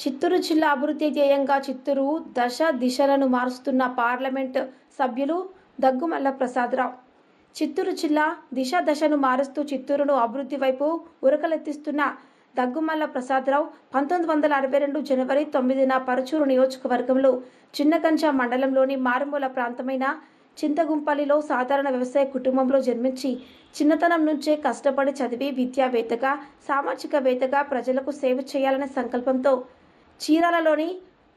చిత్తూరు జిల్లా అభివృద్ధి ధ్యేయంగా చిత్తూరు దశ దిశలను మారుస్తున్న పార్లమెంట్ సభ్యులు దగ్గుమల్ల ప్రసాదరావు. చిత్తూరు జిల్లా దిశ దశను మారుస్తూ చిత్తూరును అభివృద్ధి వైపు ఉరకలెత్తిస్తున్న దగ్గుమల్ల ప్రసాదరావు పంతొమ్మిది వందల అరవై రెండు జనవరి తొమ్మిదిన పరుచూరు నియోజకవర్గంలో చిన్నగంజ మండలంలోని మారుమూల ప్రాంతమైన చింతగుంపల్లిలో సాధారణ వ్యవసాయ కుటుంబంలో జన్మించి చిన్నతనం నుంచే కష్టపడి చదివి విద్యావేత్తగా సామాజికవేత్తగా ప్రజలకు సేవ చేయాలనే సంకల్పంతో చీరాలలోని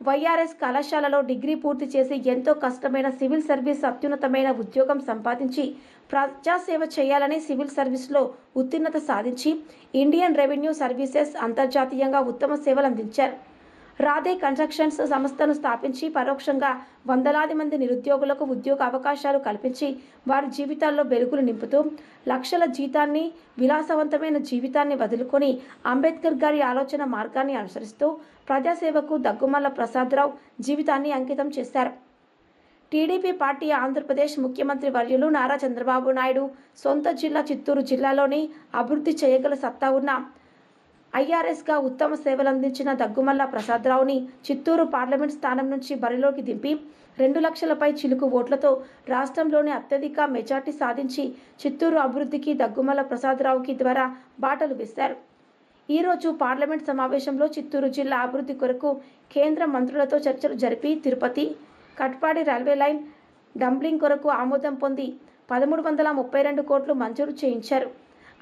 వైఆర్ఎస్ కళాశాలలో డిగ్రీ పూర్తి చేసి ఎంతో కష్టమైన సివిల్ సర్వీస్ అత్యున్నతమైన ఉద్యోగం సంపాదించి ప్రజాసేవ చేయాలని సివిల్ సర్వీస్లో ఉత్తీర్ణత సాధించి ఇండియన్ రెవెన్యూ సర్వీసెస్ అంతర్జాతీయంగా ఉత్తమ సేవలు అందించారు. రాధే కన్స్ట్రక్షన్స్ సంస్థను స్థాపించి పరోక్షంగా వందలాది మంది నిరుద్యోగులకు ఉద్యోగ అవకాశాలు కల్పించి వారి జీవితాల్లో బెలుగులు నింపుతూ లక్షల జీతాన్ని విలాసవంతమైన జీవితాన్ని వదులుకొని అంబేద్కర్ గారి ఆలోచన మార్గాన్ని అనుసరిస్తూ ప్రజాసేవకు దగ్గుమల్ల ప్రసాదరావు జీవితాన్ని అంకితం చేశారు. టీడీపీ పార్టీ ఆంధ్రప్రదేశ్ ముఖ్యమంత్రి వర్యులు నారా చంద్రబాబు నాయుడు సొంత జిల్లా చిత్తూరు జిల్లాలోని అభివృద్ధి చేయగల సత్తా ఉన్న ఐఆర్ఎస్గా ఉత్తమ సేవలందించిన దగ్గుమల్ల ప్రసాదరావుని చిత్తూరు పార్లమెంట్ స్థానం నుంచి బరిలోకి దింపి రెండు లక్షలపై చిలుకు ఓట్లతో రాష్ట్రంలోని అత్యధిక మెజార్టీ సాధించి చిత్తూరు అభివృద్ధికి దగ్గుమల్ల ప్రసాదరావుకి ద్వారా బాటలు వేశారు. ఈరోజు పార్లమెంట్ సమావేశంలో చిత్తూరు జిల్లా అభివృద్ధి కొరకు కేంద్ర మంత్రులతో చర్చలు జరిపి Tirupati Katpadi railway line doubling కొరకు ఆమోదం పొంది పదమూడు వందల ముప్పై రెండు కోట్లు మంజూరు చేయించారు.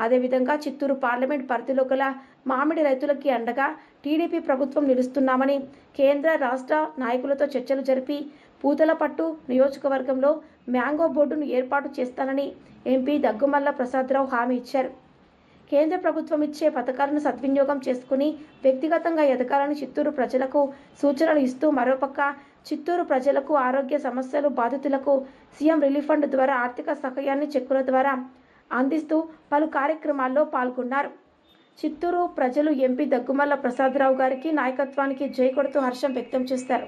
అదేవిధంగా చిత్తూరు పార్లమెంట్ పరిధిలో గల మామిడి రైతులకి అండగా టీడీపీ ప్రభుత్వం నిలుస్తున్నామని కేంద్ర రాష్ట్ర నాయకులతో చర్చలు జరిపి పూతలపట్టు నియోజకవర్గంలో మ్యాంగో బోర్డును ఏర్పాటు చేస్తానని ఎంపీ దగ్గుమల్ల ప్రసాదరావు హామీ ఇచ్చారు. కేంద్ర ప్రభుత్వం ఇచ్చే పథకాలను సద్వినియోగం చేసుకుని వ్యక్తిగతంగా ఎదగాలని చిత్తూరు ప్రజలకు సూచనలు ఇస్తూ మరోపక్క చిత్తూరు ప్రజలకు ఆరోగ్య సమస్యలు బాధితులకు సీఎం రిలీఫ్ ఫండ్ ద్వారా ఆర్థిక సహాయాన్ని చెక్కుల ద్వారా అందిస్తూ పలు కార్యక్రమాల్లో పాల్గొన్నారు. చిత్తూరు ప్రజలు ఎంపీ దగ్గుమల్ల ప్రసాదరావు గారికి నాయకత్వానికి జై కొడుతూ హర్షం వ్యక్తం చేశారు.